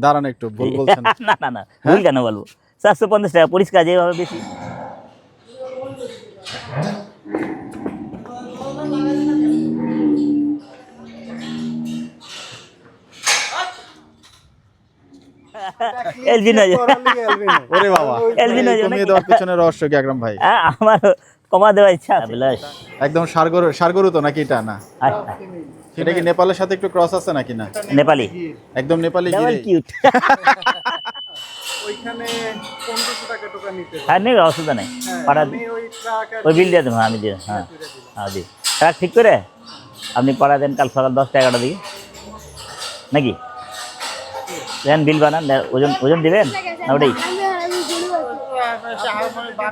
দাঁড়ান একটু ভুল বলছেন। না না না ভুল কেন বলব? চারশো পঞ্চাশ টাকা পরিষ্কার যেভাবে বেশি। ওরে বাবা কমিয়ে দেওয়ার পিছনে রহস্য কি আকরাম ভাই? হ্যাঁ আমার কমা দেওয়ার ইচ্ছা একদম সারগরু সারগরু তো নাকি এটা? না। সেটা কি নেপালের সাথে একটু ক্রস আছে নাকি না? নেপালি। একদম নেপালি ডাবল গিরে। কিউট ওইখানে পনেরোশো টাকা টোকা নিতে হ্যাঁ। নেই অসুবিধা নেই। হ্যাঁ, আমি ওই ট্রাক ওই বিল দিয়ে দেবো হ্যাঁ আমি দিয়ে হ্যাঁ। হ্যাঁ দি ট্রাক ঠিক করে আপনি পাঠা দেন কাল সকাল দশটা এগারোটা দিকে। নাকি? দেন বিল বানান ওজন ওজন দিবেন? না ওটাই?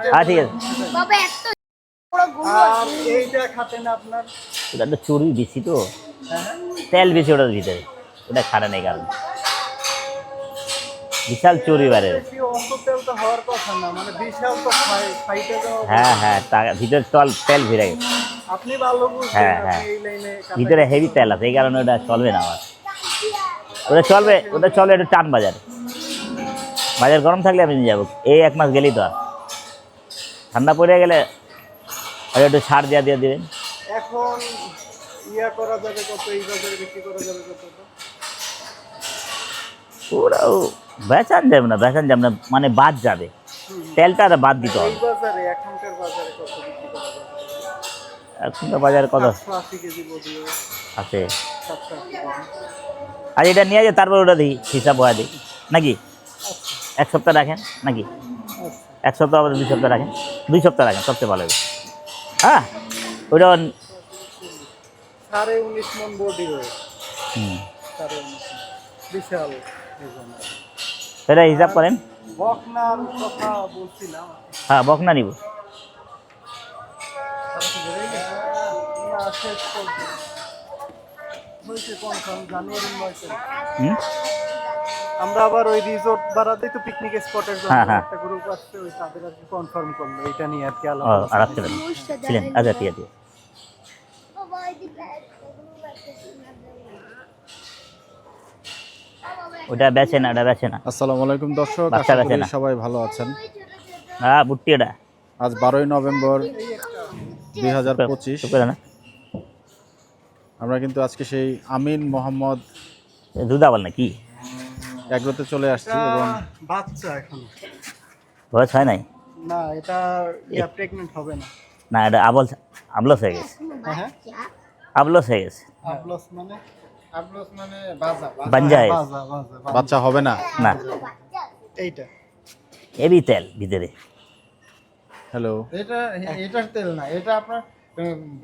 হ্যাঁ ঠিক আছে। বাবা এত বড় গরু আর এইটা খাটেন আপনার? ওটা তো চুরি বেশি তো। তেল বেশি ওটার ভিতরে। ওটা খাড়া নেই কারণ। বিশাল চুরি বারে মানে হ্যাঁ হ্যাঁ ভিতরে তল তেল ভিড়ে গেছে। আপনি ভালো হ্যাঁ, হ্যাঁ। ভিতরে হেভি তেল আছে এই কারণে ওটা চলবে না আমার ওটা চলবে ওটা চলবে একটু টান বাজার। বাজার গরম থাকলে আমি যাব। এই এক মাস গেলেই তো আর। ঠান্ডা পড়ে গেলে একটু ছাড় দেওয়া দিয়ে দেবেন। এখন ইয়া করা যাবে কত এই বাজারে বিক্রি করা যাবে কত? ওরাও বেচান যাবে না বেচান যাবে না মানে বাদ যাবে। তেলটা আর বাদ দিতে হবে। বাজারে এখনকার বাজারে কত বিক্রি করা যাবে? বাজারে আছে। আর এটা নিয়ে যায় তারপর ওটা দিই হিসাব হওয়া দিই নাকি? এক সপ্তাহ রাখেন নাকি? আচ্ছা। এক সপ্তাহ আবার দুই সপ্তাহ রাখেন। দুই সপ্তাহ রাখেন সবচেয়ে ভালো হবে। হ্যাঁ? ওটা সাড়ে উনিশ মন বডি সাড়ে উনিশ বিশাল হিসাব করেন। বকনার কথা বলছিলাম। হ্যাঁ বকনা নিব। আমরা আবার ওই রিসোর্ট বাড়াতে তো পিকনিক স্পটের জন্য হ্যাঁ, হ্যাঁ। একটা গ্রুপ আসছে ওই তাদের আর কি কনফার্ম করল। এটা নিয়ে আর কি আলাদা ছিলেন। আচ্ছা ঠিক আছে বাবা এদিকে একটা গরু আছে ওটা বেচে না ওটা বেচে না। আসসালামু আলাইকুম দর্শক আশা করি সবাই ভালো আছেন। হ্যাঁ বুট্টি ওটা। আজ বারোই নভেম্বর দুই হাজার পঁচিশ না। আমরা কিন্তু আজকে সেই আমিন মোহাম্মদ দুধা বল না কি এগ্রোতে চলে আসছি এবং বাচ্চা এখন। বয়স হয় নাই? না এটা ইয়া প্রেগনেন্ট হবে না। না এটা আবল আবলস হয়ে গেছে। হ্যাঁ আবলস হয়ে গেছে। আবলস মানে আবলস মানে বাজা হয়ে। বাজা। বাচ্চা হবে না? না। এইটা। এবি তেল ভিতরে। হ্যালো। এটা এটার তেল না এটা আপনার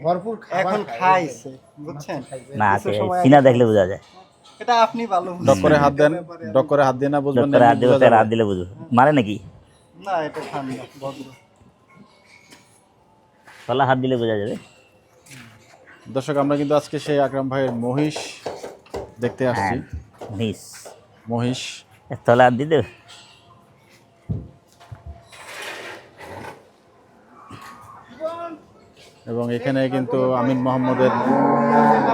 ভরপুর এখন খাইছে বুঝছেন? না আছে চিনা দেখলে বোঝা যায়। এটা আপনি ভালো ডক করে হাত দেন ডক করে হাত দিয়ে না বুঝবেন না হাত দিলে বোঝা হাত দিলে মারে নাকি না এটা ঠান্ডা ভদ্র। তলা হাত দিলে বোঝা যাবে। দর্শক আমরা কিন্তু আজকে সেই আকরাম ভাইয়ের মহিষ দেখতে আসছি। হ্যাঁ নিস মহিষ তলা হাত দিতে। এবং এখানে কিন্তু আমিন মোহাম্মদের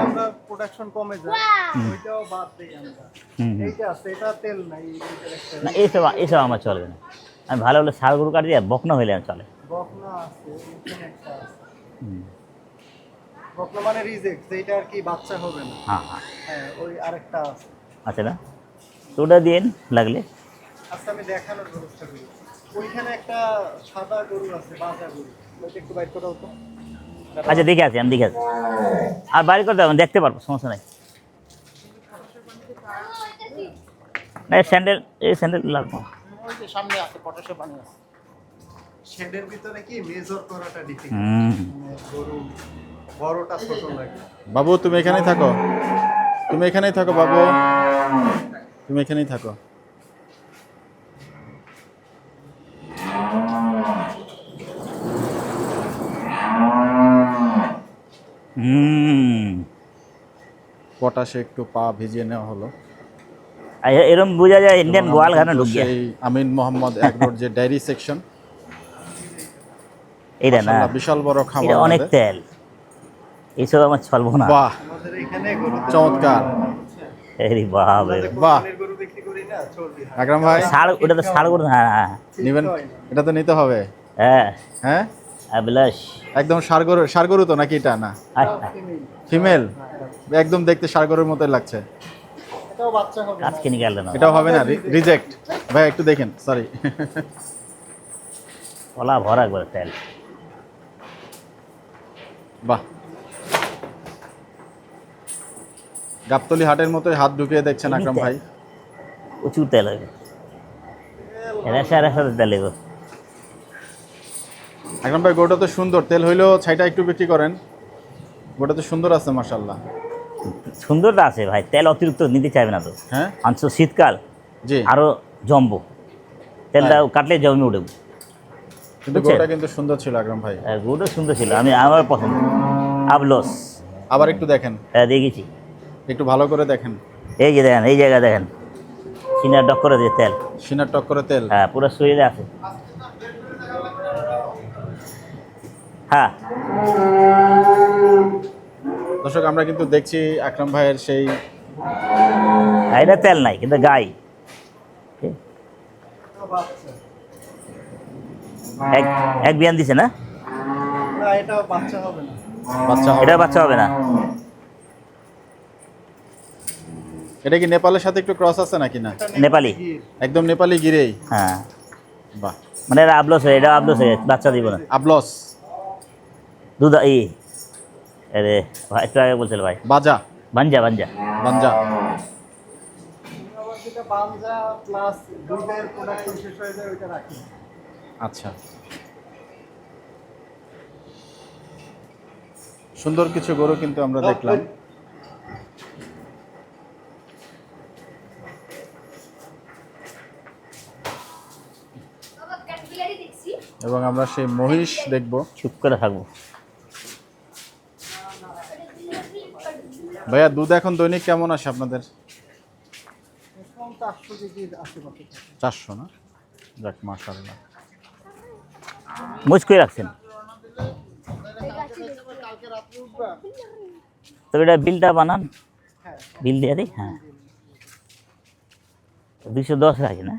আমরা প্রোডাকশন কমে যায়। ওইটাও বাদ দেই আমরা। হুম হুম। এইটা আছে এটা তেল নাই না এইসব এইসব আমার চলবে না। আমি ভালো হলে সার গরু কাটি বকনা হইলে চলে। আছে এখানে একটা আছে। বকনা মানে রিজেক্ট যেটা আর কি বাচ্চা হবে না। হ্যাঁ হ্যাঁ। হ্যাঁ ওই আরেকটা আছে। আছে না। তো ওটা দিন লাগলে। আচ্ছা আমি দেখানোর ব্যবস্থা করি। ওইখানে একটা সাদা গরু আছে বাজা গরু। ওইটা একটু বাইর করাও তো। আচ্ছা দেখে আছি আমি দেখে আছি আর বাড়ি করতে হবে দেখতে পারব সমস্যা নাই। না স্যান্ডেল এই স্যান্ডেল লাগবো সামনে আছে পটাশে পানি আছে। শেডের ভিতরে কি মেজর করাটা ডিফিকাল্ট মানে গরু বড়টা ছোট লাগে। বাবু তুমি এখানেই থাকো। তুমি এখানেই থাকো বাবু। তুমি এখানেই থাকো। পটাশে একটু পা ভিজিয়ে নেওয়া হলো। আর এরম বোঝা যায় ইন্ডিয়ান এবং গোয়াল আমরা খানা ঢুকিয়ে। আমিন মোহাম্মদ এগ্রোর যে ডায়েরি সেকশন এইটা না। বিশাল বড় খামার অনেক তেল। এইসব আমার চলবো না বাহ চমৎকার। বাহ। হয় আকরাম ভাই ষাড় ওটা তো ষাড় করে হ্যাঁ এটা তো নিতে হবে। হ্যাঁ। হ্যাঁ? অভিলাষ একদম সার গরু তো নাকি এটা? না। আয়। ফিমেল। একদম দেখতে সার গরুর মতোই লাগছে। আজকে নিয়ে গেল না। এটাও হবে না রিজেক্ট। ভাই একটু দেখেন সরি ভরা একবার তেল। বাহ। গাবতলি হাটের মতোই হাত ঢুকিয়ে দেখছেন আকরাম ভাই। প্রচুর তেল হবে। রেসা রেসাতে তেল এগো। আকরাম ভাই গোটা তো সুন্দর। তেল হইলেও ছাইটা একটু বিক্রি করেন। গোটা তো সুন্দর আছে মাশাল্লাহ সুন্দরটা আছে ভাই তেল অতিরিক্ত নিতে চাইবে না তো। হ্যাঁ? শীতকাল জি। আরও জমবো। তেলটা হ্যাঁ। কাটলে জমে উঠবে। কিন্তু? গোটা কিন্তু সুন্দর ছিল আকরাম ভাই। হ্যাঁ গুড়ও সুন্দর ছিল আমি আমার পছন্দ। আবলস। আবার একটু দেখেন। হ্যাঁ দেখেছি। একটু ভালো করে দেখেন। এই যে দেখেন এই জায়গায় দেখেন। চিনার ডক করে দিয়ে তেল। সিনার টক করে তেল। হ্যাঁ পুরো শরীরে আছে। হ্যাঁ। দর্শক আমরা কিন্তু দেখছি আকরাম ভাইয়ের সেই আর এটা তেল নাই কিন্তু গাই। এক এক বিয়ান দিছে না? না বাচ্চা হবে না। বাচ্চা হবে এটা বাচ্চা হবে না? এটা কি নেপালের সাথে একটু ক্রস আছে নাকি না? নেপালি একদম নেপালি গিরেই? হ্যাঁ। বাহ। মানে এটা আবলস হয়ে এটা আবলস হয়ে বাচ্চা দিব না। আবলস। দুধ ই। আরে ভাই একটু আগে বলছিল ভাই। বাজা। বাঞ্জা বাঞ্জা। বাঞ্জা। বাঞ্জা প্লাস দুধের প্রোডাকশন শেষ হয়ে যায় ওইটা রাখি। আচ্ছা। সুন্দর কিছু গরু কিন্তু আমরা দেখলাম। এবং আমরা সেই মহিষ দেখব। চুপ করে থাকব। ভাইয়া দুধ এখন দৈনিক কেমন আসে আপনাদের? চারশো না? যাক মাশাল্লাহ মুচ করে রাখছেন। তবে এটা বিলটা বানান। হ্যাঁ বিল দিয়ে দিই? হ্যাঁ। দুশো দশ রাখি না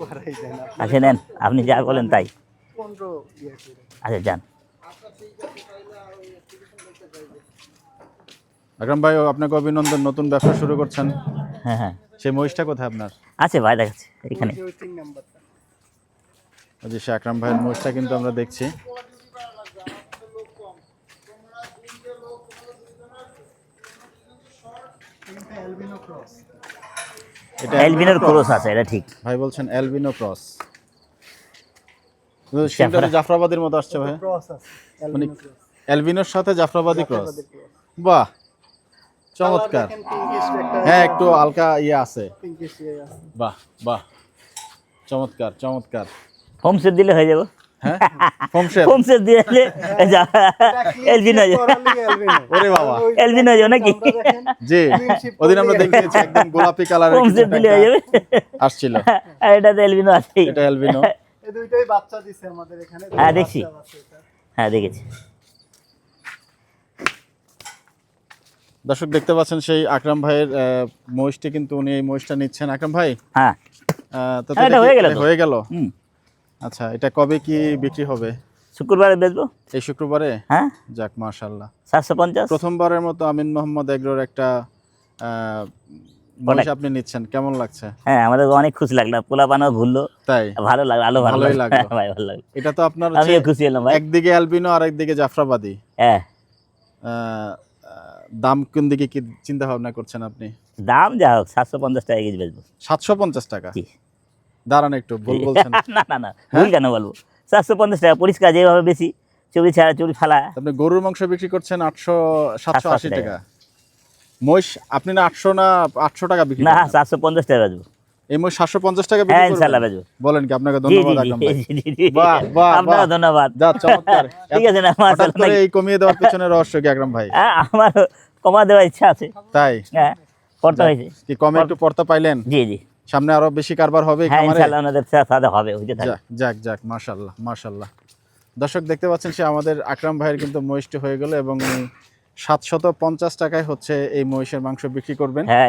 বাড়াই আচ্ছা নেন। আপনি যা বলেন তাই। আচ্ছা যান। আকরাম ভাই আপনাকে অভিনন্দন। নতুন ব্যবসা শুরু করছেন। হ্যাঁ হ্যাঁ। সেই মহিষটা কোথায় আপনার? আছে ভাই দেখাচ্ছে। এখানে ওই তিন নাম্বারটা ওই যে আকরাম ভাইয়ের মহিষটা কিন্তু আমরা দেখছি। তিনটা অ্যালবিনো ক্রস এটা এলবিনের ক্রোস আছে এটা ঠিক। ভাই বলছেন অ্যালবিনো ক্রস সেটা জাফরাবাদের মতো আসছে ভাই। মানে অ্যালবিনোর সাথে জাফরাবাদি ক্রস বাহ চমৎকার। হ্যাঁ একটু হালকা ইয়ে ইয়ে আছে। বাহ বাহ চমৎকার চমৎকার। হোম সেট দিলে হয়ে যাব। হ্যাঁ? হোম সেট দিয়ে এলবিন হয়ে যাবে। ওরে বাবা। এলবিন হয়ে যাবে নাকি? জি। ওদিন আমরা দেখিয়েছি একদম গোলাপি কালারের হোম সেট দিলে হয়ে যাবে। আসছিল। আর এটা তো এলবিনো আছে এটা অ্যালবিনো এই দুইটাই বাচ্চা দিছে আমাদের এখানে। হ্যাঁ, দেখছি। হ্যাঁ দেখেছি। দর্শক দেখতে পাচ্ছেন সেই আকরাম ভাইয়ের আহ, মহিষটি কিন্তু উনি এই মহিষটা নিচ্ছেন। আকরাম ভাই? হ্যাঁ। আহ, তো হ্যাঁ, হয়ে গেল হয়ে গেল? হুম। আচ্ছা এটা কবে কি বিক্রি হবে? শুক্রবারে বেচবো। এই শুক্রবারে? হ্যাঁ। যাক মাশাল্লাহ সাতশো পঞ্চাশ। প্রথমবারের মতো আমিন মোহাম্মদ এগ্রোর একটা মহিষ আপনি নিচ্ছেন। কেমন লাগছে? হ্যাঁ আমাদের অনেক খুশি লাগল। পোলা পানাও ঘুরলো। তাই? ভালো লাগল আলো ভালো লাগল। ভাই ভালো লাগল। এটা তো আপনার আমিও খুশি হলাম ভাই। একদিকে অ্যালবিনো আর একদিকে জাফরাবাদি। হ্যাঁ। দাম কোন দিকে কি চিন্তা ভাবনা করছেন আপনি? দাম যা হোক সাতশো পঞ্চাশ টাকা কেজি বেচবো। সাতশো পঞ্চাশ টাকা? দাঁড়ান একটু ভুল বলছেন। না না না ভুল কেন বলব? চারশো পঞ্চাশ টাকা পরিষ্কার যেভাবে বেশি চুরি ছাড়া চুরি ফালা। আপনি গরুর মাংস বিক্রি করছেন আটশো সাতশো আশি টাকা। মহিষ আপনি না আটশো না আটশো টাকা বিক্রি না? সাতশো পঞ্চাশ টাকা বেচবো। এই মহিষ সাতশো পঞ্চাশ টাকা হ্যাঁ বিক্রি ইনশাল্লাহ করবেন? বেচবো। বলেন কি আপনাকে ধন্যবাদ। বাহ, বাহ, আপনাকে ধন্যবাদ। যা চমৎকার। ঠিক আছে না মাশাআল্লাহ এই কমিয়ে দেওয়ার পিছনে রহস্য কি আকরাম ভাই? হ্যাঁ আমার কমা দেওয়ার ইচ্ছা আছে। তাই? হ্যাঁ করতে হয়েছে। কি কমে একটু পর্তা পাইলেন? জি জি। সামনে আরও বেশি কারবার হবে হ্যাঁ খামারে? ওনাদের সাথে সাথে হবে হইতে থাকে যাক যাক দর্শক দেখতে পাচ্ছেন সে আমাদের আকরাম ভাইয়ের কিন্তু মহিষ্টি হয়ে গেল এবং সাতশত পঞ্চাশ টাকায় হচ্ছে এই মহিষের মাংস বিক্রি করবেন। হ্যাঁ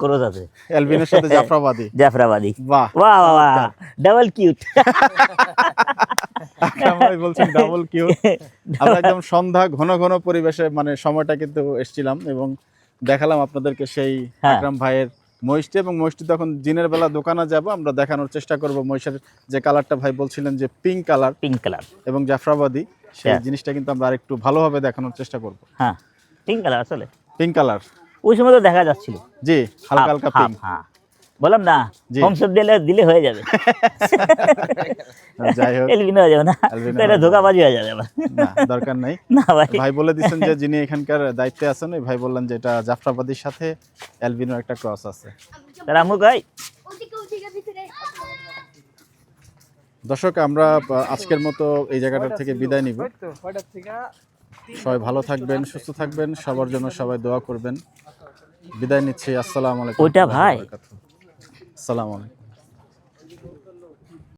ক্রোজ আছে। এলবিনের সাথে জাফরাবাদি। জাফরাবাদি। বাহ বাহ ডাবল কিউট। ভাই বলছেন ডাবল কিউ আমরা একদম সন্ধ্যা ঘন ঘন পরিবেশে মানে সময়টা কিন্তু এসেছিলাম এবং দেখালাম আপনাদেরকে সেই হ্যাঁ। আকরাম ভাইয়ের মহিষটি এবং মহিষটি তখন দিনের বেলা দোকানে যাব আমরা দেখানোর চেষ্টা করব মহিষের যে কালারটা ভাই বলছিলেন যে পিঙ্ক কালার পিঙ্ক কালার এবং জাফরাবাদী সেই হ্যাঁ। জিনিসটা কিন্তু আমরা আরেকটু ভালোভাবে দেখানোর চেষ্টা করব। হ্যাঁ পিঙ্ক কালার আসলে। পিঙ্ক কালার ওই সময় তো দেখা যাচ্ছিল। জি হালকা হালকা পিঙ্ক হ্যাঁ। বললাম না। হোমসেপ দিলে দিলে হয়ে যাবে। যাই হোক এলবিনো হয়ে যাবে না। এটা ধোকাবাজি হয়ে যাবে। না দরকার নাই। না ভাই। ভাই বলে দিচ্ছেন যে যিনি এখানকার দায়িত্বে আছেন ওই ভাই বললেন যে এটা জাফরাবাদির সাথে একটা ক্রস আছে। তার আমু কই? ওদিকে ওদিকে ভিতরে দর্শক আমরা আজকের মতো এই জায়গাটার থেকে বিদায় নিব। সবাই ভালো থাকবেন সুস্থ থাকবেন সবার জন্য সবাই দোয়া করবেন। বিদায় নিচ্ছি আসসালামু আলাইকুম ওইটা ভাই। আসসালামু আলাইকুম।